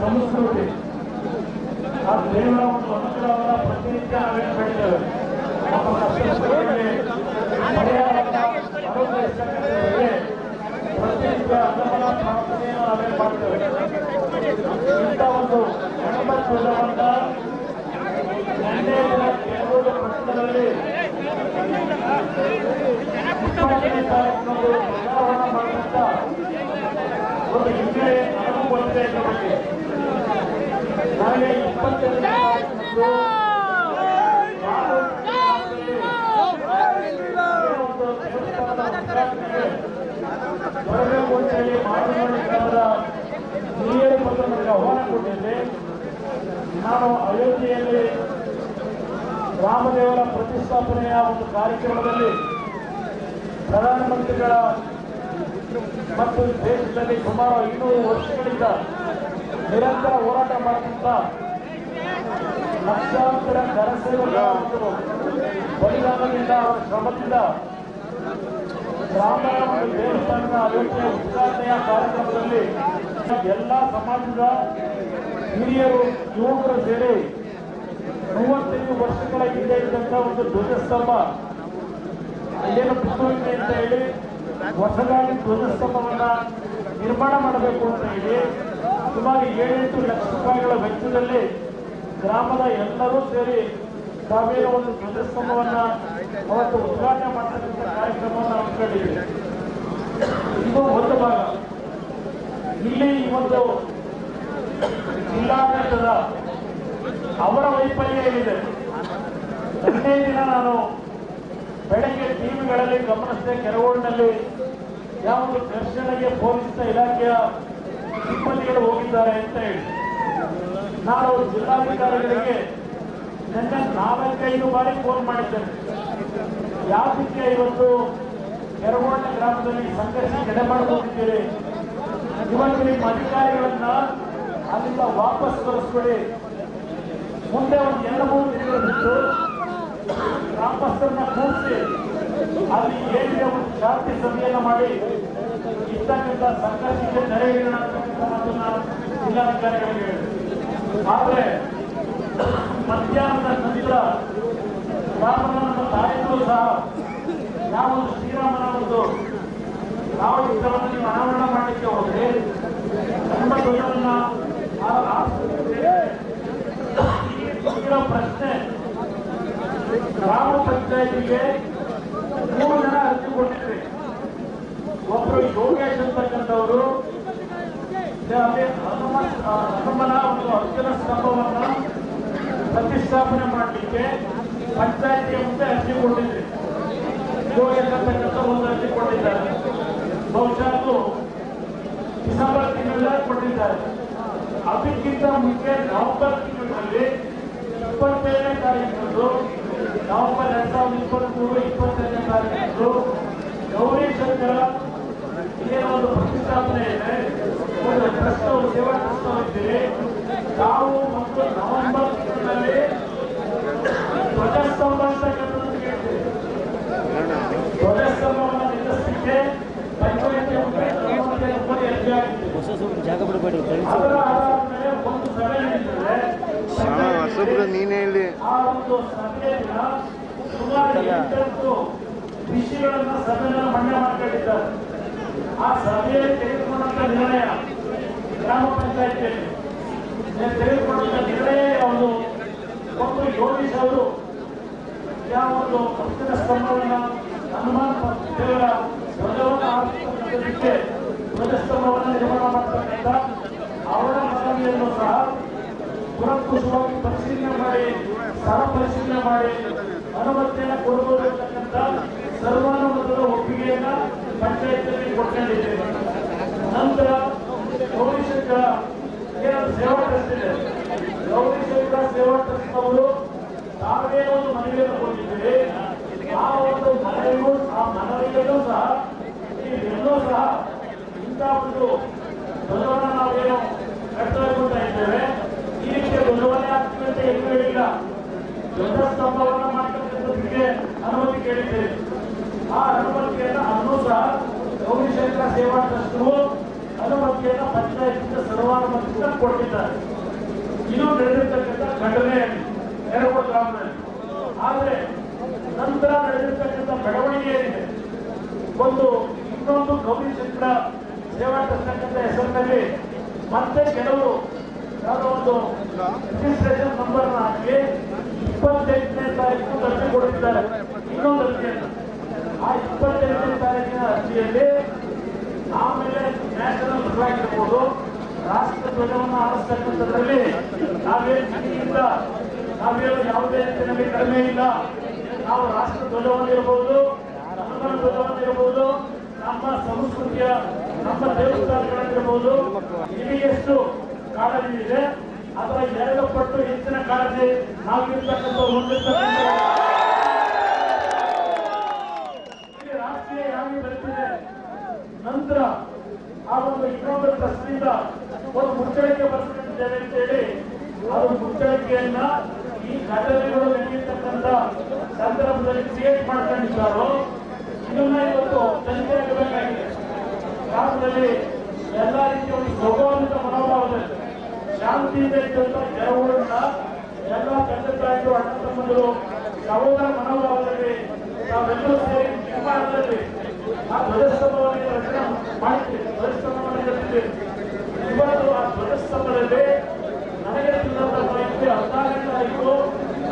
ಸಂಸ್ಕೃತಿ ಆ ದೇವರ ಒಂದು ಅನುಗ್ರಹವನ್ನ ಪ್ರತಿನಿತ್ಯ ನಾವೇನು ಬೆಳಿತೇವೆ ನಮ್ಮ ಕಷ್ಟಗಳಿಗೆ ಪರಿಹಾರವನ್ನ ಇಂಥ ಒಂದು ಹಿನ್ನೆಲೆ ಇಪ್ಪತ್ತನೇ ತಾರೀಕಿನಂದು ಒಂದು ದೇವಸ್ಥಾನದ ಉದ್ಘಾಟನೆಗೆ ಬರಬೇಕು ಅಂತ ಹೇಳಿ ಮಾತನಾಡಿ ಗ್ರಾಮದ ಹಿರಿಯರು ಬಂದು ನನಗೆ ಆಹ್ವಾನ ಕೊಟ್ಟಿದ್ದೆ ನಾನು ಅಯೋಧ್ಯೆಯಲ್ಲಿ ರಾಮದೇವರ ಪ್ರತಿಷ್ಠಾಪನೆಯ ಒಂದು ಕಾರ್ಯಕ್ರಮದಲ್ಲಿ ಪ್ರಧಾನಮಂತ್ರಿಗಳ ಮತ್ತು ದೇಶದಲ್ಲಿ ಸುಮಾರು ಇನ್ನೂರು ವರ್ಷಗಳಿಂದ ನಿರಂತರ ಹೋರಾಟ ಮಾಡುತ್ತಿದ್ದ ಲಕ್ಷಾಂತರ ಕರಸೇವಕರ ಒಂದು ಬಲಿದಾನದಿಂದ ಅವರ ಶ್ರಮದಿಂದ ರಾಮನ ದೇವಸ್ಥಾನದ ಅಯೋಧ್ಯೆಯ ಉದ್ಘಾಟನೆಯ ಕಾರ್ಯಕ್ರಮದಲ್ಲಿ ಎಲ್ಲ ಸಮಾಜದ ಹಿರಿಯರು, ಯುವಕರು ಸೇರಿ ಮೂವತ್ತೈದು ವರ್ಷಗಳ ಹಿಂದೆ ಇದ್ದಂತ ಒಂದು ಧ್ವಜಸ್ತಂಭ. ಏನು ಬಿಟ್ಟೋಗಿದೆ ಅಂತ ಹೇಳಿ ಹೊಸದಾಗಿ ಧ್ವಜಸ್ತಂಭವನ್ನ ನಿರ್ಮಾಣ ಮಾಡಬೇಕು ಅಂತ ಹೇಳಿ ಸುಮಾರು ಏಳೆಂಟು ಲಕ್ಷ ರೂಪಾಯಿಗಳ ವೆಚ್ಚದಲ್ಲಿ ಗ್ರಾಮದ ಎಲ್ಲರೂ ಸೇರಿ ತಾವೇ ಒಂದು ಧ್ವಜಸ್ತಂಭವನ್ನ ಅವತ್ತು ಉದ್ಘಾಟನೆ ಮಾಡ್ತಕ್ಕಂಥ ಕಾರ್ಯಕ್ರಮವನ್ನು ಹಮ್ಮಿಕೊಂಡಿದ್ದೀವಿ. ಇದು ಒಂದು ಭಾಗ. ಇಲ್ಲಿ ಇವತ್ತು ಜಿಲ್ಲಾಡಳಿತದ ಅವರ ವೈಫಲ್ಯ ಏನಿದೆ? ಒಂದೇ ದಿನ ನಾನು ಬೆಳಗ್ಗೆ ಟಿವಿಗಳಲ್ಲಿ ಗಮನಿಸಿದೆ, ಕೆರಗೋಡಿನಲ್ಲಿ ಯಾವೊಂದು ಘರ್ಷಣೆಗೆ ಪೊಲೀಸ್ ಇಲಾಖೆಯ ಸಿಬ್ಬಂದಿಗಳು ಹೋಗಿದ್ದಾರೆ ಅಂತ ಹೇಳಿ. ನಾನು ಜಿಲ್ಲಾಧಿಕಾರಿಗಳಿಗೆ ನನ್ನ ನಾಲ್ಕೈದು ಬಾರಿ ಫೋನ್ ಮಾಡಿದ್ದೇನೆ. ಯಾತಕ್ಕೆ ಇವತ್ತು ಕೆರಗೋಡ ಗ್ರಾಮದಲ್ಲಿ ಸಂಘರ್ಷ ಎಡೆ ಮಾಡಿಕೊಂಡಿದ್ದೀರಿ ಇವತ್ತು ನಿಮ್ಮ ಅಧಿಕಾರಿಗಳನ್ನ ಅಲ್ಲಿಂದ ವಾಪಸ್ ಕಳಿಸ್ಕೊಡಿ ಮುಂದೆ ಒಂದು ಎರಡು ಮೂರು ದಿನಗಳು ಬಿಟ್ಟು ಗ್ರಾಮಸ್ಥರನ್ನ ಕೂರಿಸಿ ಅಲ್ಲಿ ಏನಿದೆ ಒಂದು ಶಾಂತಿ ಸಭೆಯನ್ನ ಮಾಡಿ ಇರ್ತಕ್ಕಂಥ ಸರ್ಕಾರಕ್ಕೆ ನೆರೆ ಜಿಲ್ಲಾಧಿಕಾರಿಗಳಿಗೆ ಹೇಳಿದೆ ಆದ್ರೆ ಮಧ್ಯಾಹ್ನದ ನಂತರ ರಾಮನ ತಾಯಿಗಳು ಸಹ ನಾವೊಂದು ಶ್ರೀರಾಮನ ಒಂದು ಯಾವ ಯುದ್ಧವನ್ನು ನೀವು ಅನಾವರಣ ಮಾಡಲಿಕ್ಕೆ ಹೋದ್ರೆ ನಮ್ಮ ಧ್ವಜವನ್ನ ಪ್ರಶ್ನೆ. ಗ್ರಾಮ ಪಂಚಾಯತಿಗೆ ಮೂರು ಜನ ಅರ್ಜಿ ಕೊಟ್ಟಿದ್ರಿ ಒಬ್ರು ಯೋಗೇಶ್ ಅಂತಕ್ಕಂಥವರು ಹನುಮನ ಒಂದು ಅರ್ಜುನ ಸ್ತಂಭವನ್ನ ಪ್ರತಿಷ್ಠಾಪನೆ ಮಾಡಲಿಕ್ಕೆ ಪಂಚಾಯತಿಯ ಮುಂದೆ ಅರ್ಜಿ ಕೊಟ್ಟಿದ್ರಿ ಯೋಗೇಶ್ ಅಂತಕ್ಕಂಥ ಒಂದು ಅರ್ಜಿ ಬಹುಶಃ ಡಿಸೆಂಬರ್ ತಿಂಗಳಲ್ಲೇ ಕೊಟ್ಟಿದ್ದಾರೆ. ಅದಕ್ಕಿಂತ ಮುಂಚೆ ನವೆಂಬರ್ ತಿಂಗಳಲ್ಲಿ ಇಪ್ಪತ್ತೇಳನೇ ತಾರೀಕು ನವೆಂಬರ್ ಎರಡ್ ಸಾವಿರದ ಇಪ್ಪತ್ಮೂರು, ಇಪ್ಪತ್ತೈದನೇ ತಾರೀಕು ಗೌರಿ ಶಂಕರ ಒಂದು ಪ್ರತಿಷ್ಠಾಪನೆ ಇದೆ. ಒಂದು ಟ್ರಸ್ಟ್, ಸೇವಾ ಟ್ರಸ್ಟ್ ತಾವು ಮತ್ತು ನವೆಂಬರ್ ತಿಂಗಳಲ್ಲಿ ಧ್ವಜಸ್ತಂಭ ಅಂತ ಕೇಳ್ತೀವಿ ಧ್ವಜಸ್ತಂಭವನ್ನು ನಿಲ್ಲಿಸಲಿಕ್ಕೆ ಜಾಗ ಬಿಡಬೇಡಿ ಒಂದು ಹೊಸಬ್ರು ನೀನೇ ಹೇಳಿ ಒಂದು ವಿಷಯಗಳನ್ನ ಮಾಡ್ಕೊಂಡಿದ್ದಾರೆ ಆ ಸಭೆಯಲ್ಲಿ ತೆಗೆದುಕೊಂಡಂತ ನಿರ್ಣಯ ಗ್ರಾಮ ಪಂಚಾಯತಿಯಲ್ಲಿ ತೆಗೆದುಕೊಂಡಂತ ನಿರ್ಣಯ ಯಾವುದು ಒಂದು ಯೋಗೀಶ್ ಅವರು ಯಾವ ಒಂದು ಭಕ್ತರ ಸ್ತಂಭವನ್ನ ಹನುಮಾನ್ ದೇವರ ಧ್ವಜವನ್ನು ಹಾರಿಸ್ತಕ್ಕಂಥದ್ದಕ್ಕೆ ಧ್ವಜಸ್ತಂಭವನ್ನು ನಿರ್ಮಾಣ ಮಾಡ್ತಕ್ಕಂಥ ಅವರ ಮನವಿಯನ್ನು ಸಹ ಕುಲಂಕುಷವಾಗಿ ಪರಿಶೀಲನೆ ಮಾಡಿ ಸ್ಥಳ ಪರಿಶೀಲನೆ ಮಾಡಿ, ಅನುಮತಿಯನ್ನು ಕೊಡಬಹುದು ಅಂತಕ್ಕಂಥ ಸರ್ವಾನುಮತದ ಒಪ್ಪಿಗೆಯನ್ನ ಪಂಚಾಯತ್ನಲ್ಲಿ ಕೊಟ್ಕೊಂಡಿದ್ದೇವೆ. ನಂತರ ಗೌರಿಶಂಕರ ಸೇವಾ ಟ್ರಸ್ಟ್ ಇದೆ. ಗೌರಿಶಂಕರ ಸೇವಾ ಟ್ರಸ್ಟ್ ಅವರು ತಾವೇ ಒಂದು ಮನವಿಯನ್ನು ಕೊಟ್ಟಿದ್ದೇವೆ ಆ ಒಂದು ಮನೆ ಮನೆಗೂ ಆ ಮನವಿಗೂ ಸಹ ನೀವೆಲ್ಲೂ ಸಹ ಒಂದು ಧ್ವಜವನ್ನು ನಾವೇನು ಕರ್ತವ್ಯಗೊಳ್ತಾ ಇದ್ದೇವೆ ಈ ರೀತಿಯ ಧ್ವಜವನ್ನೇ ಆಗ್ತೀವಿ ಅಂತ ಎಲ್ಲೂ ಹೇಳಿಲ್ಲ. ಧ್ವಜ ಸ್ತಂಭವನ್ನು ಮಾಡ್ತಕ್ಕಂಥದ್ದಕ್ಕೆ ಅನುಮತಿ ಕೇಳಿದ್ದೇವೆ. ಆ ಅನುಮತಿಯನ್ನು ಅನುಸಾರ ಸಹ ಗೌರಿಶಂಕರ ಸೇವಾ ಟ್ರಸ್ಟ್ರು ಅನುಮತಿಯನ್ನು ಪಂಚಾಯತ್ನಿಂದ ಸರ್ವಾನುಮತಿಯಿಂದ ಕೊಟ್ಟಿದ್ದಾರೆ ಇದು ನಡೆದಿರ್ತಕ್ಕಂಥ ಘಟನೆ ಎರಡು ಗ್ರಾಮದಲ್ಲಿ. ಆದರೆ ನಂತರ ನಡೆದಿರ್ತಕ್ಕಂಥ ಬೆಳವಣಿಗೆ ಏನಿದೆ ಒಂದು ಇನ್ನೊಂದು ಗೌರಿಶಂಕರ ಟ್ರಸ್ಟ್ ಹೆಸರಿನಲ್ಲಿ ಮತ್ತೆ ಕೆಲವು ಯಾವುದೋ ಒಂದು ರಿಜಿಸ್ಟ್ರೇಷನ್ ನಂಬರ್ ಹಾಕಿ ಇಪ್ಪತ್ತೆಂಟನೇ ತಾರೀಕು ಅರ್ಜಿ ಕೊಡುತ್ತಿದ್ದಾರೆ ಇನ್ನೊಂದು ಅರ್ಜಿಯನ್ನು ಆ ಇಪ್ಪತ್ತೆಂಟನೇ ತಾರೀಕಿನ ಅರ್ಜಿಯಲ್ಲಿ ಆಮೇಲೆ ನ್ಯಾಷನಲ್ ಫ್ಲಾಗ್ ಇರ್ಬೋದು ರಾಷ್ಟ್ರ ಧ್ವಜವನ್ನು ಆರಿಸ್ತಕ್ಕಂಥದ್ರಲ್ಲಿ ನಾವೇನು ನಿಮಗಿಂತ ನಾವೇನು ಯಾವುದೇ ರೀತಿಯಲ್ಲಿ ಕಡಿಮೆ ಇಲ್ಲ. ನಾವು ರಾಷ್ಟ್ರ ಧ್ವಜವನ್ನು ಇರಬಹುದು ಧ್ವಜವನ್ನು ಇರಬಹುದು ನಮ್ಮ ಸಂಸ್ಕೃತಿಯ, ನಮ್ಮ ದೇವಸ್ಥಾನಗಳಿರಬಹುದು ಎಷ್ಟು ಕಾಳಜಿ ಇದೆ. ಅದರ ಎರಡು ಪಟ್ಟು ಹೆಚ್ಚಿನ ಕಾಳಜಿ ನಾವಿರ್ತಕ್ಕಂಥ ಹೊಂದಿರ್ತಕ್ಕಂಥ ರಾಷ್ಟ್ರೀಯ ನಂತರ ಆ ಒಂದು ಇನ್ನೊಂದು ಟ್ರಸ್ಟಿಂದ ಒಂದು ಮುಚ್ಚಳಿಕೆ ಬರ್ತಿದ್ದೇವೆ ಅಂತ ಹೇಳಿ, ಅದು ಮುಚ್ಚಳಿಕೆಯನ್ನ ಈ ಘಟನೆಗಳು ನಡೆಯತಕ್ಕಂಥ ಸಂದರ್ಭದಲ್ಲಿ ಕ್ರಿಯೇಟ್ ಮಾಡ್ಕೊಂಡಿದ್ದಾರೋ ಇದನ್ನ ಇವತ್ತು ತನಿಖೆ ಆಗಬೇಕಾಗಿದೆ ಭಾರತದಲ್ಲಿ ಎಲ್ಲ ರೀತಿಯ ಒಂದು ಸೌಹಾರ್ದ ಮನೋಭಾವದಲ್ಲಿ ಶಾಂತಿಯಿಂದ ಇದ್ದಂತ ಜನಗಳನ್ನ ಎಲ್ಲ ತಂದೆ ತಾಯಿಗಳು ಅಣ್ಣ ತಮ್ಮಂದರು, ಸಹೋದರ ಮನೋಭಾವದಲ್ಲಿ ನಾವೆಲ್ಲರೂ ಸೇರಿ ನಿರ್ಮಾಣದಲ್ಲಿ ಆ ಧ್ವಜಸ್ತಂಭವನ್ನು ರಚನೆ ಮಾಡಿದ್ವಿ ಧ್ವಜಸ್ತಂಭವನ್ನು ಕಟ್ಟಿದ್ವಿ ಇವತ್ತು ಆ ಧ್ವಜಸ್ತಂಭದಲ್ಲಿ ನನಗೆ ತಿಳಿದಂತ ಮಾಹಿತಿ ಹದಿನಾಲ್ಕನೇ ತಾರೀಕು,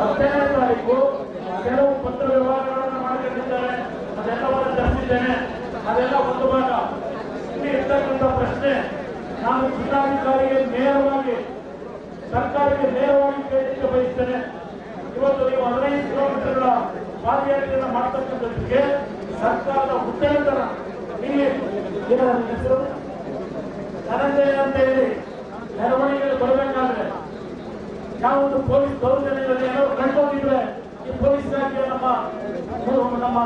ಹದಿನೈದನೇ ತಾರೀಕು, ಕೆಲವು ಪತ್ರ ವ್ಯವಹಾರಗಳನ್ನು ಮಾಡಿಕೊಂಡಿದ್ದಾರೆ ಅದೆಲ್ಲವನ್ನು ತರಿಸಿದ್ದೇನೆ ಅದೆಲ್ಲ ಒಂದು ಭಾಗ. ಇಲ್ಲಿ ಇರ್ತಕ್ಕಂಥ ಪ್ರಶ್ನೆ, ನಾನು ಜಿಲ್ಲಾಧಿಕಾರಿಗೆ ನೇರವಾಗಿ, ಸರ್ಕಾರಕ್ಕೆ ನೇರವಾಗಿ ಕೇಳಲಿಕ್ಕೆ ಬಯಸ್ತೇನೆ. ಇವತ್ತು ನೀವು ಹದಿನೈದು ಕಿಲೋಮೀಟರ್ಗಳ ಪಾದಯಾತ್ರೆಯನ್ನು ಮಾಡ್ತಕ್ಕಂಥದ್ದಕ್ಕೆ ಸರ್ಕಾರದ ನನ್ನ ಹೆಸರು? ಧನಂಜಯ ಅಂತ ಹೇಳಿ ಮೆರವಣಿಗೆಯಲ್ಲಿ ಬರಬೇಕಾದ್ರೆ ಯಾವೊಂದು ಪೊಲೀಸ್ ದೌರ್ಜನ್ಯದಲ್ಲಿ ಏನಾದರೂ ಕಂಡುಕೊಂಡಿದ್ರೆ ಈ ಪೊಲೀಸ್ ಇಲಾಖೆಯ ನಮ್ಮ ನಮ್ಮ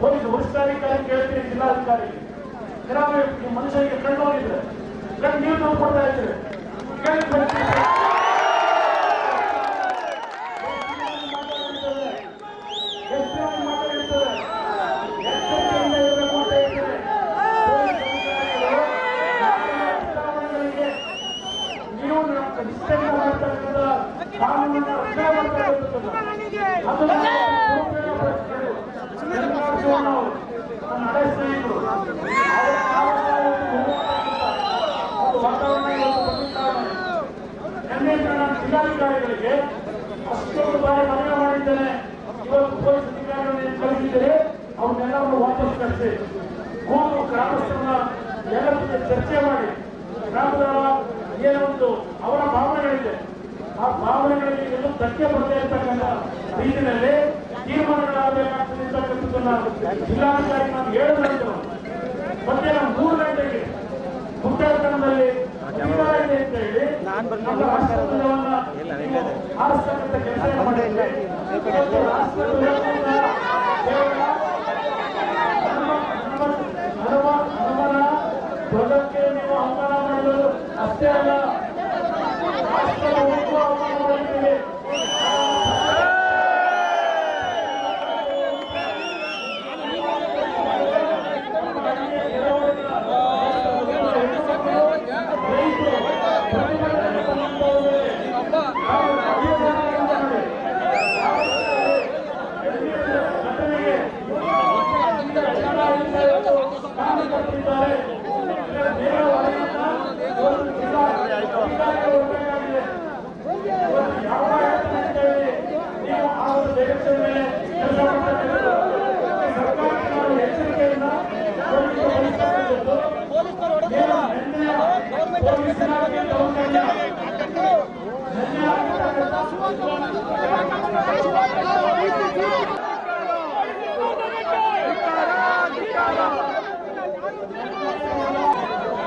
ಪೊಲೀಸ್ ವರಿಷ್ಠಾಧಿಕಾರಿ ಕೇಳ್ತೀರಿ ಜಿಲ್ಲಾಧಿಕಾರಿ. ಗ್ರಾಮ ಈ ಮನುಷ್ಯನಿಗೆ ಕಂಡು ಹೋಗಿದ್ರೆ, ಕಣ್ಣು ನೀರು ನಾವು ಕೊಡ್ತಾ ಇದ್ರೆ ಕಾನೂನನ್ನ ರಕ್ಷಣೆ ದುರುಪಯೋಗಪಡಿಸ್ಕೊಂಡು ವಾತಾವರಣ. ನಿನ್ನೆ ನಾನು ಜಿಲ್ಲಾಧಿಕಾರಿಗಳಿಗೆ ಅಷ್ಟೊಂದು ಬಾರಿ ಮನವಿ ಮಾಡಿದ್ದೇನೆ ಇವತ್ತು ಪೊಲೀಸ್ ಅಧಿಕಾರಿಗಳನ್ನು ಕಳಿಸಿದರೆ ಅವನ್ನೆಲ್ಲವನ್ನು ವಾಪಸ್ ಕಳಿಸಿ ಕೂತು ಗ್ರಾಮಸ್ಥರನ್ನ ಚರ್ಚೆ ಮಾಡಿ ಗ್ರಾಮದ ಒಂದು ಅವರ ಭಾವನೆಗಳಿದೆ ಆ ಭಾವನೆಗಳಿಗೆ ಎಲ್ಲೂ ಧಕ್ಕೆ ಬರದೇ ಇರ್ತಕ್ಕಂಥ ರೀತಿಯಲ್ಲಿ ಅಂತಕ್ಕಂಥದ್ದನ್ನ ಜಿಲ್ಲಾಧಿಕಾರಿ ನಾನು ಏಳು ಗಂಟೆ ಮಧ್ಯಾಹ್ನ ಮೂರು ಗಂಟೆಗೆ ಅಂತ ಹೇಳಿ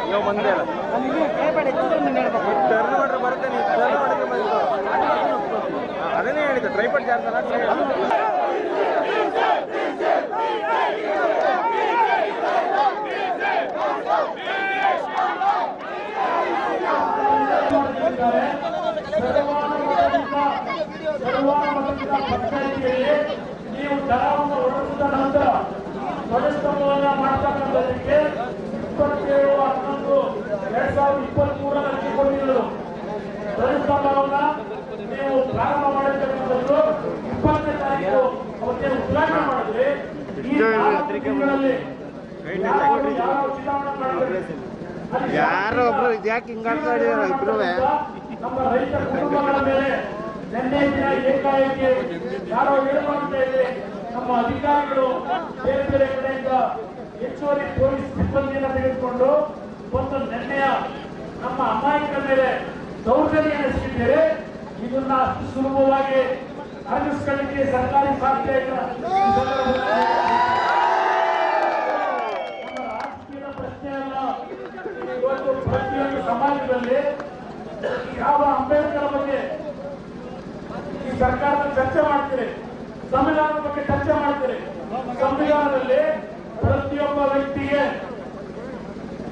ನೀವು ಬಂದೇ ಇಲ್ಲ. ಟರ್ನ್ ಮಾಡ್ರೆ ಬರುತ್ತೆ, ನೀವು ಟರ್ನ್ ಮಾಡಿದ್ರೆ ಬಂದು. ಅದನ್ನೇ ಹೇಳಿದ್ದೆ ಟ್ರೈಪಡ್ ಜಾರ್ತಾರ ನೀವು ದರವನ್ನು ಒದಗಿಸಿದ ನಂತರ ಸ್ವದೇಶ ಮಾಡ್ತಕ್ಕಂಥದ್ದಕ್ಕೆ ಎರಡ್ ಸಾವಿರದ ಇಪ್ಪತ್ತ್ ಮೂರರಲ್ಲಿ ಹಂಚಿಕೊಂಡಿದ್ದರು ಧ್ವಜಸ್ತಂಭವನ್ನ ನೀವು ಪ್ರಾರಂಭ ಮಾಡಿರ್ತಕ್ಕಂಥದ್ದು ಇಪ್ಪತ್ತನೇ ತಾರೀಕು. ಅವತ್ತೇ ಉದ್ಘಾಟನೆ ಮಾಡಿದ್ರಿ ಈ ತಿಂಗಳಲ್ಲಿ ಯಾರು ಯಾವ ಚುನಾವಣೆ ಮಾಡಿದ್ರು ಯಾರೋ ಒಬ್ರು ಇದ್ಯಾಕೆ ಹಿಂಗಾಡ್ತಾ ಇಬ್ರು ನಮ್ಮ ರೈತ ಕುಟುಂಬಗಳ ಮೇಲೆ ನಿನ್ನೆ ದಿನ ಏಕಾಏಕಿ ಯಾರೋ ಇದೆ ನಮ್ಮ ಅಧಿಕಾರಿಗಳು ಬೇರೆ ಬೇರೆ ಕಡೆಯಿಂದ ಹೆಚ್ಚುವರಿ ಪೊಲೀಸ್ ಸಿಬ್ಬಂದಿಯನ್ನು ತೆಗೆದುಕೊಂಡು ಒಂದು ನಿರ್ಣಯ ನಮ್ಮ ಅಮಾಯಕರ ಮೇಲೆ ದೌರ್ಜನ್ಯ ನಡೆಸಿದ್ದೇವೆ. ಇದನ್ನ ಸುಲಭವಾಗಿ ಅರಗಿಸ್ಕೊಳ್ಳಿಕ್ಕೆ ಸರ್ಕಾರಿ ಸಾಧ್ಯ ರಾಜಕೀಯದ ಪ್ರಶ್ನೆ ಇವತ್ತು ಪ್ರತಿಯೊಂದು ಸಮಾಜದಲ್ಲಿ ಯಾವ ಅಂಬೇಡ್ಕರ್ ಬಗ್ಗೆ ಈ ಸರ್ಕಾರದ ಚರ್ಚೆ ಮಾಡ್ತೀರಿ? ಸಂವಿಧಾನದ ಬಗ್ಗೆ ಚರ್ಚೆ ಮಾಡ್ತೀರಿ? ಸಂವಿಧಾನದಲ್ಲಿ ಪ್ರತಿಯೊಬ್ಬ ವ್ಯಕ್ತಿಗೆ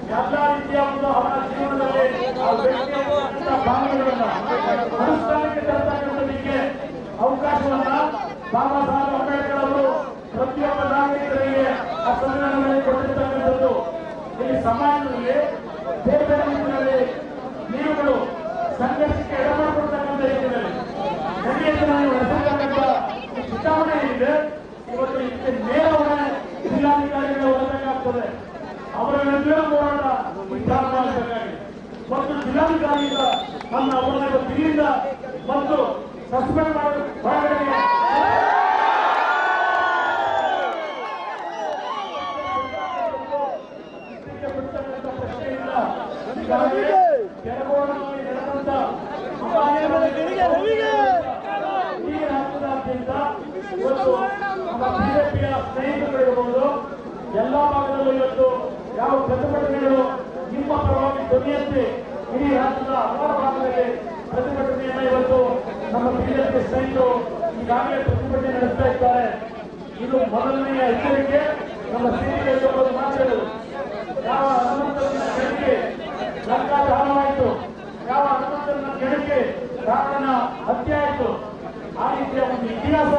ಎಲ್ಲ ರೀತಿಯ ಒಂದು ಅವರ ಜೀವನದಲ್ಲಿ ಭಾವನೆಗಳನ್ನ ಅನುಷ್ಠಾನಕ್ಕೆ ತರತಕ್ಕಂಥದಕ್ಕೆ ಅವಕಾಶವನ್ನ ಬಾಬಾ ಸಾಹೇಬ್ ಅಂಬೇಡ್ಕರ್ ಅವರು ಪ್ರತಿಯೊಬ್ಬ ನಾಗರಿಕರಿಗೆ ಆ ಸಂವಿಧಾನದಲ್ಲಿ ಕೊಟ್ಟಿರ್ತಕ್ಕಂಥದ್ದು. ಇಲ್ಲಿ ಸಮಾಜದಲ್ಲಿ ಬೇರೆ ಬೇರೆ ರೀತಿಯಲ್ಲಿ ನೀವುಗಳು ಸಂಘರ್ಷಕ್ಕೆ ಎಡಮಾಡಿಕೊಡ್ತಕ್ಕಂಥ ರೀತಿಯಲ್ಲಿ ನಡೆಯುತ್ತೆ ನಾವು ನಡೆಸತಕ್ಕಂಥ ಚುನಾವಣೆ ಏನಿದೆ, ಇವತ್ತು ಇದಕ್ಕೆ ನೇರವಾಗಿ ಜಿಲ್ಲಾಧಿಕಾರಿಗಳು ಹೊರಬೇಕಾಗ್ತದೆ ಅವರ ವಿರುದ್ಧ ಹೋರಾಟ ಮತ್ತು ಜಿಲ್ಲಾಧಿಕಾರಿಯಿಂದ ನನ್ನ ಅವರ ಇವತ್ತು ಮತ್ತು ಸಸ್ಪೆಂಡ್ ಮಾಡಿ ಹೊರಗಡೆ ಇದಕ್ಕೆ ಬಿಡ್ತಕ್ಕಂಥ ಪ್ರಶ್ನೆ ಇಲ್ಲ. ಈಗಾಗಲೇ ಕೆರಗೋಡಿನಲ್ಲಿ ನಡೆದಂತ ಈ ರಾಜ್ಯದಾದ್ಯಂತ ಇವತ್ತು ನಮ್ಮ ಬಿಜೆಪಿಯ ಸ್ನೇಹಿತರುಗಳಿರ್ಬೋದು ಎಲ್ಲಾ ಭಾಗದಲ್ಲೂ ಇವತ್ತು ಯಾವ ಪ್ರತಿಭಟನೆಗಳು ನಿಮ್ಮ ಪರವಾಗಿ ಧ್ವನಿಯಂತೆ ಇಡೀ ರಾಜ್ಯದ ಹಲವಾರು ಭಾಗದಲ್ಲಿ ಪ್ರತಿಭಟನೆಯನ್ನ ಇವತ್ತು ನಮ್ಮ ಬಿಜೆಪಿ ಸ್ನೇಹಿತರು ಈಗಾಗಲೇ ಪ್ರತಿಭಟನೆ ನಡೆಸ್ತಾ ಇದ್ದಾರೆ. ಇದು ಮೊದಲನೆಯ ಎಚ್ಚರಿಕೆ. ನಮ್ಮ ಸ್ನೇಹಿತರು ಮಾತುಗಳು ಯಾವ ಹನುಮಂತನ ಕೆಳಗೆ ಸರ್ಕಾರ ಹಾಳಾಯಿತು ಯಾವ ಹನುಮಂತನ ಕೆಳಗೆ ರಾಮನ ಹತ್ಯೆ ಆಯಿತು. ಆ ರೀತಿಯ ಒಂದು ಇತಿಹಾಸ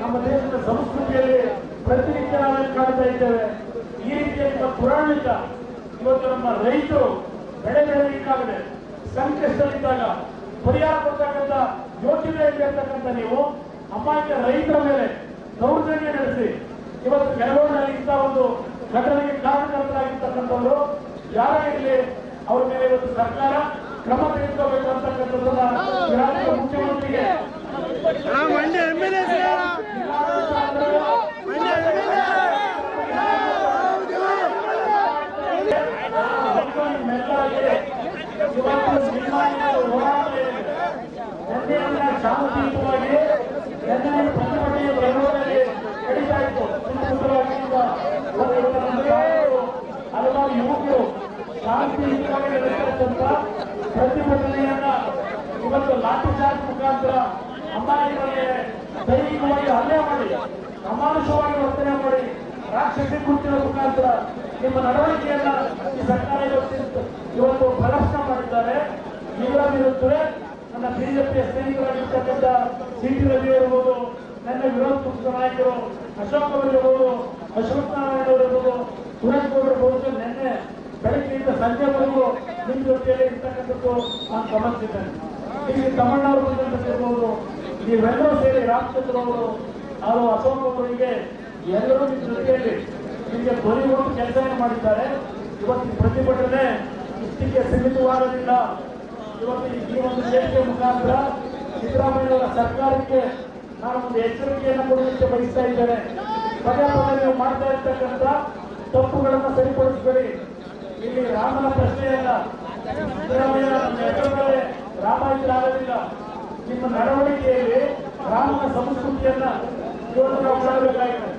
ನಮ್ಮ ದೇಶದ ಸಂಸ್ಕೃತಿಯಲ್ಲಿ ಪ್ರತಿನಿತ್ಯ ನಾವೇ ಕಾಣ್ತಾ ಇದ್ದೇವೆ. ಈ ರೀತಿಯ ಪುರಾಣಿತ ಪುರಾಣಿಕ ಇವತ್ತು ನಮ್ಮ ರೈತರು ಬೆಳೆ ಬೆಳೆಯಲಿಕ್ಕಾಗದೆ ಸಂಕಷ್ಟದಲ್ಲಿದ್ದಾಗ ಪರಿಹಾರ ಕೊಡ್ತಕ್ಕಂಥ ಯೋಚನೆ ಇರ್ತಕ್ಕಂಥ ನೀವು ಅಮಾಯಕ ರೈತರ ಮೇಲೆ ದೌರ್ಜನ್ಯ ನಡೆಸಿ ಇವತ್ತು ಕೆಲವೊಂದಲ್ಲಿ ಇಂಥ ಒಂದು ಘಟನೆಗೆ ಕಾರಣಕರ್ತರಾಗಿರ್ತಕ್ಕಂಥವ್ರು ಯಾರೇ ಇರಲಿ ಅವ್ರ ಮೇಲೆ ಇವತ್ತು ಸರ್ಕಾರ ಕ್ರಮ ತೆಗೆದುಕೋಬೇಕು ಅಂತಕ್ಕಂಥದ್ದನ್ನ ಮುಖ್ಯಮಂತ್ರಿಗೆ ಶಾಂತಿಯುತವಾಗಿ ಎಲ್ಲರೂ ಪ್ರತಿಭಟನೆಯ ಬೆಂಗಳೂರಲ್ಲಿ ನಡೀತಾ ಇತ್ತು ಹಲವಾರು ಯುವಕರು ಶಾಂತಿಯುತವಾಗಿ ಅಂತ ಪ್ರತಿಭಟನೆಯನ್ನ ಇವತ್ತು ಲಾಠಿ ಚಾರ್ಜ್ ಮುಖಾಂತರ ಮೇಲೆ ದೈಹಿಕವಾಗಿ ಹಲ್ಲೆ ಮಾಡಿ, ಅಮಾನುಷವಾಗಿ ವರ್ತನೆ ಮಾಡಿ ರಾಕ್ಷಸಿ ಕೃತ್ಯದ ಮುಖಾಂತರ ನಿಮ್ಮ ನಡವಳಿಕೆಯನ್ನ ಈ ಸರ್ಕಾರ ಇವತ್ತು ಇವತ್ತು ಪ್ರದರ್ಶನ ಮಾಡಿದ್ದಾರೆ. ಇವರ ವಿರುದ್ಧ ನನ್ನ ಬಿಜೆಪಿಯ ಸ್ನೇಹಿತರಾಗಿರ್ತಕ್ಕಂಥ ಸಿ ಟಿ ರವಿ ಇರ್ಬೋದು, ನನ್ನ ವಿರೋಧ ಪಕ್ಷದ ನಾಯಕರು ಅಶೋಕ್ ಅವರು ಇರ್ಬೋದು ಅಶ್ವಥ್ ನಾರಾಯಣ ಅವರು ಇರ್ಬೋದು ಸುರೇಶ್ ಗೌಡ ಇರ್ಬೋದು ನಿನ್ನೆ ಬೆಳಗ್ಗೆಯಿಂದ ಸಂಜೆವರೆಗೂ ನಿಮ್ಮ ಜೊತೆಯಲ್ಲಿ ಇರ್ತಕ್ಕಂಥದ್ದು ನಾನು ಗಮನಿಸಿದ್ದೇನೆ ಇಲ್ಲಿ ತಮಿಳ್ನಾಡು ಬಂದಂತಿರ್ಬೋದು ನೀವೆಲ್ಲರೂ ಸೇರಿ ರಾಮಚಂದ್ರ ಅವರು ಅವರು ಅಶೋಕ್ ಅವರಿಗೆ ಎಲ್ಲರೂ ನಿಮ್ಮ ಜೊತೆಯಲ್ಲಿ ನಿಮಗೆ ಧ್ವನಿಗೊಂಡು ಕೆಲಸ ಮಾಡಿದ್ದಾರೆ? ಇವತ್ತು ಪ್ರತಿಭಟನೆ ಇಷ್ಟಕ್ಕೆ ಸೀಮಿತವಾಗಲಿಲ್ಲ. ಇವತ್ತು ಒಂದು ವೇದಿಕೆ ಮುಖಾಂತರ ಸಿದ್ದರಾಮಯ್ಯ ಸರ್ಕಾರಕ್ಕೆ ನಾನು ಒಂದು ಎಚ್ಚರಿಕೆಯನ್ನು ಕೊಡಲಿಕ್ಕೆ ಬಯಸ್ತಾ ಇದ್ದೇನೆ. ಪದೇ ಪದೇ ನೀವು ಮಾಡ್ತಾ ಇರ್ತಕ್ಕಂಥ ತಪ್ಪುಗಳನ್ನು ಸರಿಪಡಿಸಬೇಡಿ. ಇಲ್ಲಿ ರಾಮನ ಪ್ರಶ್ನೆಯಲ್ಲ ಸಿದ್ದರಾಮಯ್ಯ ಹೆಸರು ಮೇಲೆ ನಿಮ್ಮ ನಡವಳಿಕೆಯಲ್ಲಿ ರಾಮನ ಸಂಸ್ಕೃತಿಯನ್ನ ಇವತ್ತು ನಾವು ಮಾಡಬೇಕಾಗಿದೆ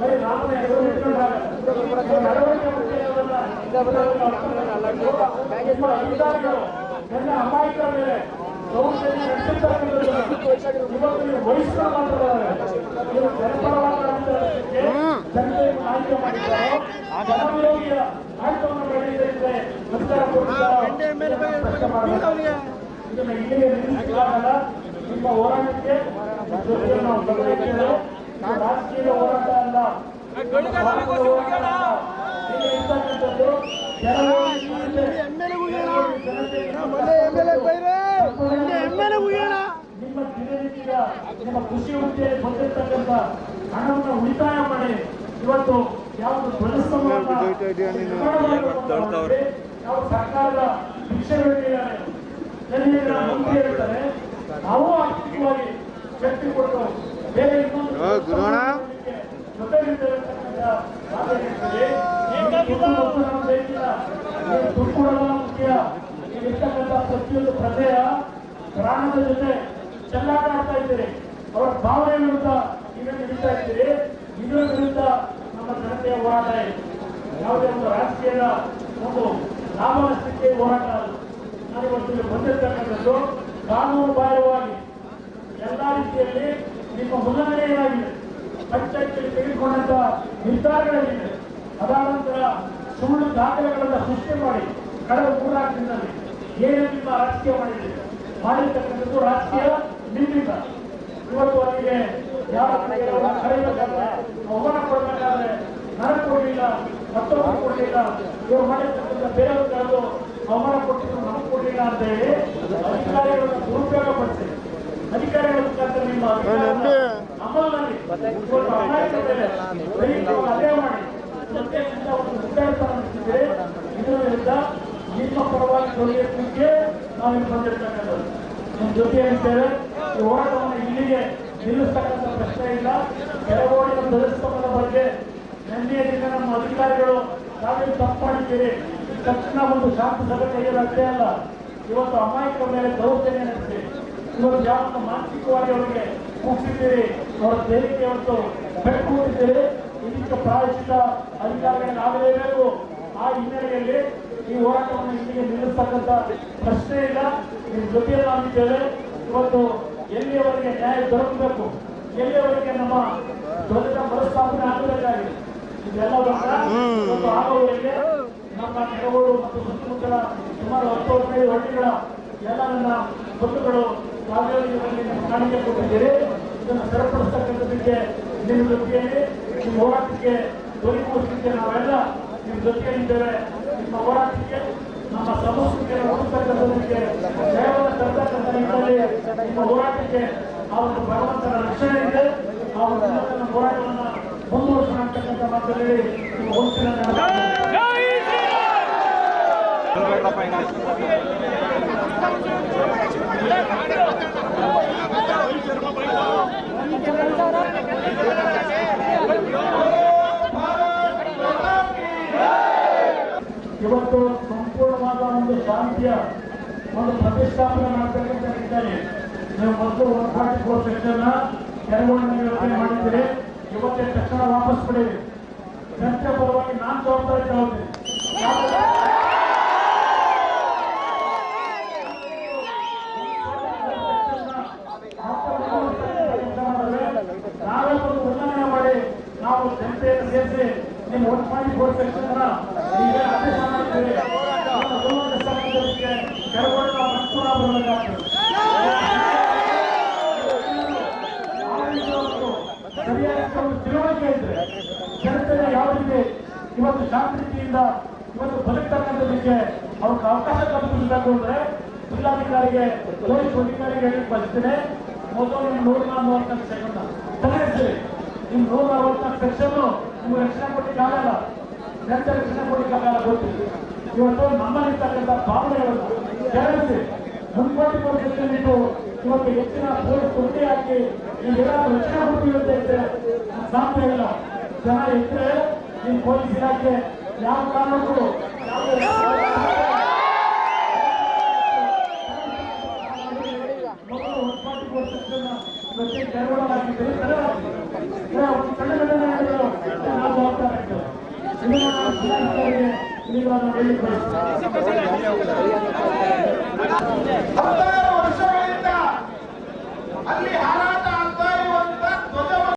ಬರೀ ರಾಮನ ಹೆಸರು ಇಟ್ಕೊಂಡಾಗ. ನಡವಳಿಕೆ ಅಧಿಕಾರಿಗಳು ನನ್ನ ಅಮಾಯಕರ ಮೇಲೆ ದೌರ್ಜನ್ಯ ನಡೆಸಿರ್ತಕ್ಕಂಥದ್ದನ್ನ ಇವತ್ತು ನೀವು ವಹಿಸ್ಕೊಂಡು ಮಾತಾಡಿದ್ದಾರೆ ನೀವು ಜನಪರವಾದ ಜನತೆ ಆಯ್ಕೆ ಮಾಡಿದ್ದಾರೆ. ಜನವಿರೋಧಿಯ ಆಯ್ಕೆಯನ್ನು ಪ್ರಶ್ನೆ ಮಾಡಬೇಕು. ಇದನ್ನ ಇಲ್ಲಿಗೆ ನಿಲ್ಲಿಸಲಾಗಲ್ಲ ನಿಮ್ಮ ಹೋರಾಟಕ್ಕೆ ನಾವು ಇದು ರಾಜಕೀಯ ಹೋರಾಟ ಅಲ್ಲ. ಇರ್ತಕ್ಕಂಥದ್ದು ಜನರು ನಿಮ್ಮ ದಿನನಿತ್ಯದ ನಿಮ್ಮ ಕೃಷಿ ಹುದ್ದೆಯಲ್ಲಿ ಬಂದಿರತಕ್ಕಂಥ ಹಣವನ್ನು ಉಳಿತಾಯ ಮಾಡಿ ಇವತ್ತು ಯಾವುದು ಯಾವ ಸರ್ಕಾರದ ಭಿಕ್ಷೆಗಳಿದ್ದಾರೆ ಜನರಿಗೆ ಹೇಳ್ತಾರೆ ನಾವು ಆರ್ಥಿಕವಾಗಿ ಶಕ್ತಿ ಕೊಟ್ಟು ಬೇರೆ ಇನ್ನೊಂದು ಓ, ಇರ್ತಕ್ಕಂಥ ಪ್ರತಿಯೊಂದು ಪ್ರಜೆಯ ಪ್ರಾಣದ ಜೊತೆ ಚೆಲ್ಲಾಟ ಆಡ್ತಾ ಇದ್ದೀರಿ. ಅವರ ಭಾವನೆ ವಿರುದ್ಧ ಇದನ್ನು ಹಿಡಿತಾ ಇದ್ದೀರಿ. ಇದರ ವಿರುದ್ಧ ನಮ್ಮ ಜನತೆಯ ಹೋರಾಟ ಇದೆ. ಯಾವುದೇ ಒಂದು ರಾಜಕೀಯದ ಒಂದು ಲಾಭನಷ್ಟಕ್ಕೆ ಹೋರಾಟ ಅದು. ನಾನು ಇವತ್ತು ಬಂದಿರತಕ್ಕಂಥದ್ದು ಕಾನೂನು ಬಾಹಿರವಾಗಿ ಎಲ್ಲ ರೀತಿಯಲ್ಲಿ ನಿಮ್ಮ ಉಲ್ಲಂಘನೆ ಏನಾಗಿದೆ ಪಂಚಾಯತ್ನಲ್ಲಿ ತೆಗೆದುಕೊಂಡಂತ ನಿರ್ಧಾರಗಳೇನಿದೆ? ಅದಾದ ನಂತರ ಸುಳ್ಳು ದಾಖಲೆಗಳನ್ನು ಸೃಷ್ಟಿ ಮಾಡಿ, ಕಳೆದ ಮೂರ್ನಾಲ್ಕು ದಿನದಲ್ಲಿ ಏನು ನಿಮ್ಮ ರಾಜಕೀಯ ಮಾಡಿದೆ ಮಾಡಿರ್ತಕ್ಕಂಥದ್ದು ರಾಜಕೀಯ ನಿಮ್ಮಿಂದ. ಇವತ್ತು ಅವರಿಗೆ ಯಾವ ಕರೆಯಬೇಕಾದ್ರೆ ಅವಮಾನ ಕೊಡಬೇಕಾದ್ರೆ ನನಗೆ ಕೊಡಲಿಲ್ಲ ಮತ್ತೊಬ್ಬರು ಕೊಡಲಿಲ್ಲ. ಇವರು ಮಾಡಿರ್ತಕ್ಕಂಥ ಬೇರೆ ಕರೆದು ಅವಮಾನ ಕೊಟ್ಟಿದ್ದು ನಮಗೆ ಕೊಡಲಿಲ್ಲ ಅಂತ ಹೇಳಿ ಅಧಿಕಾರಿಗಳನ್ನು ದುರುಪಯೋಗ ಪಡಿಸಿ. ಅಧಿಕಾರಿಗಳ ಮುಖಾಂತರ ನಿಮ್ಮ ಅಮಲ್ನಲ್ಲಿ ಅದೇ ಮಾಡಿ. ಸತ್ಯದಿಂದ ಒಂದು ನಡೆಸಿದ್ರೆ ಇದರ ವಿರುದ್ಧ ನಿಮ್ಮ ಪರವಾಗಿ ತೊಡಗಿಸಲಿಕ್ಕೆ ನಾವು ಇಲ್ಲಿ ಬಂದಿರ್ತಕ್ಕಂಥದ್ದು ನಿಮ್ಮ ಜೊತೆ ಇರ್ತೇವೆ ಈ ಹೋರಾಟವನ್ನು ಇಲ್ಲಿಗೆ ನಿಲ್ಲಿಸ್ತಕ್ಕಂಥ ಪ್ರಶ್ನೆ ಇಲ್ಲ. ಕೆಳಗೋಡಿನ ಧ್ವಜಸ್ತಂಭದ ಬಗ್ಗೆ ನಿನ್ನೆಯ ದಿನ ನಮ್ಮ ಅಧಿಕಾರಿಗಳು ನಾವೇನು ತಪ್ಪು ಮಾಡಿದ್ದೀರಿ? ತಕ್ಷಣ ಒಂದು ಶಾಂತಿ ಸಭೆ ಕೈಯಲ್ಲಿ ಅಷ್ಟೇ ಅಲ್ಲ. ಇವತ್ತು ಅಮಾಯಕರ ಮೇಲೆ ದೌರ್ಜನ್ಯ ನಡೆಸಿ ಇವತ್ತು ಯಾವತ್ತು ಮಾನಸಿಕವಾಗಿ ಅವರಿಗೆ ಮುಗಿಸಿದ್ದೀರಿ ಅವರ ದೇಹಕ್ಕೆ ಇವತ್ತು ಬೆಟ್ಟು ಇದಕ್ಕೆ ಪ್ರಾಯಶ್ಚಿತ ಅಧಿಕಾರಿಗಳಾಗಲೇಬೇಕು ಆ ಹಿನ್ನೆಲೆಯಲ್ಲಿ ಈ ಹೋರಾಟವನ್ನು ಇಲ್ಲಿಗೆ ನಿಲ್ಲಿಸ್ತಕ್ಕಂಥ ಪ್ರಶ್ನೆ ಇಲ್ಲ. ನಿಮ್ಮ ಜೊತೆಯಲ್ಲಿ ನಾವಿದ್ದೇವೆ ಇವತ್ತು ಎಲ್ಲಿಯವರೆಗೆ ನ್ಯಾಯ ದೊರಕಬೇಕು? ಎಲ್ಲಿಯವರೆಗೆ ನಮ್ಮ ಧ್ವಜದ ಮರುಸ್ಥಾಪನೆ ಆಗಬೇಕಾಗಿದೆ? ಇದೆಲ್ಲ ಒಂದು ನಮ್ಮ ನೆರವು ಮತ್ತು ಸುತ್ತಮುತ್ತಲ ಸುಮಾರು ಹತ್ತು ಹದಿನೈದು ಹಳ್ಳಿಗಳ ಎಲ್ಲ ನನ್ನ ಬಂಧುಗಳು ಕಾವೇರಿಯಲ್ಲಿ ಕಾಣಿಕೆ ಕೊಟ್ಟಿದ್ದೀರಿ ಇದನ್ನು ಸರಿಪಡಿಸ್ತಕ್ಕಂಥದಕ್ಕೆ ನಿಮ್ಮ ಜೊತೆಯಲ್ಲಿ ನಿಮ್ಮ ಹೋರಾಟಕ್ಕೆ ಧ್ವನಿಗೂಡಿಸಲಿಕ್ಕೆ ನಾವೆಲ್ಲ ನಿಮ್ಮ ಜೊತೆಯಲ್ಲಿದ್ದೇವೆ. ನಿಮ್ಮ ಹೋರಾಟಕ್ಕೆ ನಮ್ಮ ಸಂಸ್ಕೃತಿಯನ್ನು ಉಳಿಸ್ತಕ್ಕಂಥದ್ದಕ್ಕೆ ಜಯವನ್ನು ತರ್ತಕ್ಕಂಥ ನಿಟ್ಟಿನಲ್ಲಿ ನಿಮ್ಮ ಹೋರಾಟಕ್ಕೆ ಆ ಒಂದು ಭಗವಂತನ ರಕ್ಷಣೆ ಇದೆ ಆ ಒಂದು ನಮ್ಮ ಹೋರಾಟವನ್ನು ಮುಂದುವರಿಸೋಣ ಅಂತಕ್ಕಂಥ ಮಾತಲ್ಲಿ ನಿಮ್ಮ ಹೊಂಚಿನ ಇವತ್ತು ಸಂಪೂರ್ಣವಾದ ಒಂದು ಶಾಂತಿಯ ಒಂದು ಪ್ರತಿಷ್ಠಾಪನೆ ಮಾಡ್ತಕ್ಕಂಥ ನಿಟ್ಟಿನಲ್ಲಿ ನೀವು ಮೊದಲು ಫೋರ್ ಸೆಕ್ಷನ್ ಕೆಲವೊಂದು ಯೋಚನೆ ಮಾಡಿದ್ದೀರಿ. ಇವತ್ತೇ ತಕ್ಷಣ ವಾಪಸ್ ಪಡೆಯಿರಿ ಜನತೆ ಪರವಾಗಿ ನಾನು ಜವಾಬ್ದಾರಿ ಉಲ್ಲಂಘನೆ ಮಾಡಿ ನಾವು ಜನತೆಯನ್ನು ಸೇರಿಸಿ ನಿಮ್ಮ ಫೋರ್ ಸೆಕ್ಷನ್ ಈಗ ಆದೇಶ ತಿಳುವಳಿಕೆ ಇದ್ರೆ ಜನತೆಗೆ ಯಾವ ರೀತಿ ಇವತ್ತು ಇವತ್ತು ಬದುಕ್ತಕ್ಕಂಥದಕ್ಕೆ ಅವ್ರಿಗೆ ಅವಕಾಶ ಕಲ್ಪಿಸಬೇಕು ಅಂದ್ರೆ ಜಿಲ್ಲಾಧಿಕಾರಿಗೆ ಪೊಲೀಸ್ ಅಧಿಕಾರಿಗೆ ಹೇಳಿ ಬಯಸ್ತೇನೆ ಮೊದಲು ನಿಮ್ಮ ನೂರ ನಲವತ್ನಾಲ್ಕು ಸೆಕೆಂಡ್ ತಲೆಸಿರಿ ನಿಮ್ ನೂರ ನಲವತ್ನಾಲ್ಕು ಸೆಕ್ಷನ್ ನಿಮ್ಗೆ ರಕ್ಷಣೆ ಆಗಲ್ಲ ರಕ್ಷಣೆ ಕೊಡ್ಲಿಕ್ಕೆ ಆಗಲ್ಲ ಗೊತ್ತಿಲ್ಲ ಇವತ್ತು ನಮ್ಮಲ್ಲಿರ್ತಕ್ಕಂಥ ಭಾವನೆಗಳನ್ನು ಕೆರಳಿಸಿ ಪರಿಸ್ಥಿತಿಯಲ್ಲಿಟ್ಟು ಇವತ್ತು ಹೆಚ್ಚಿನ ಪೊಲೀಸ್ ತುಟಿ ಹಾಕಿ ನೀವೆಲ್ಲಾದ್ರೂ ರಕ್ಷಣೆ ಕೊಡ್ತೀವಿ ಅಂತ ಇದ್ರೆ ಸಾಧ್ಯ ಜನ ಇದ್ರೆ ಈ ಪೊಲೀಸ್ ಇಲಾಖೆ ಯಾವ ಕಾರಣಕ್ಕೂ ನಾವು 한다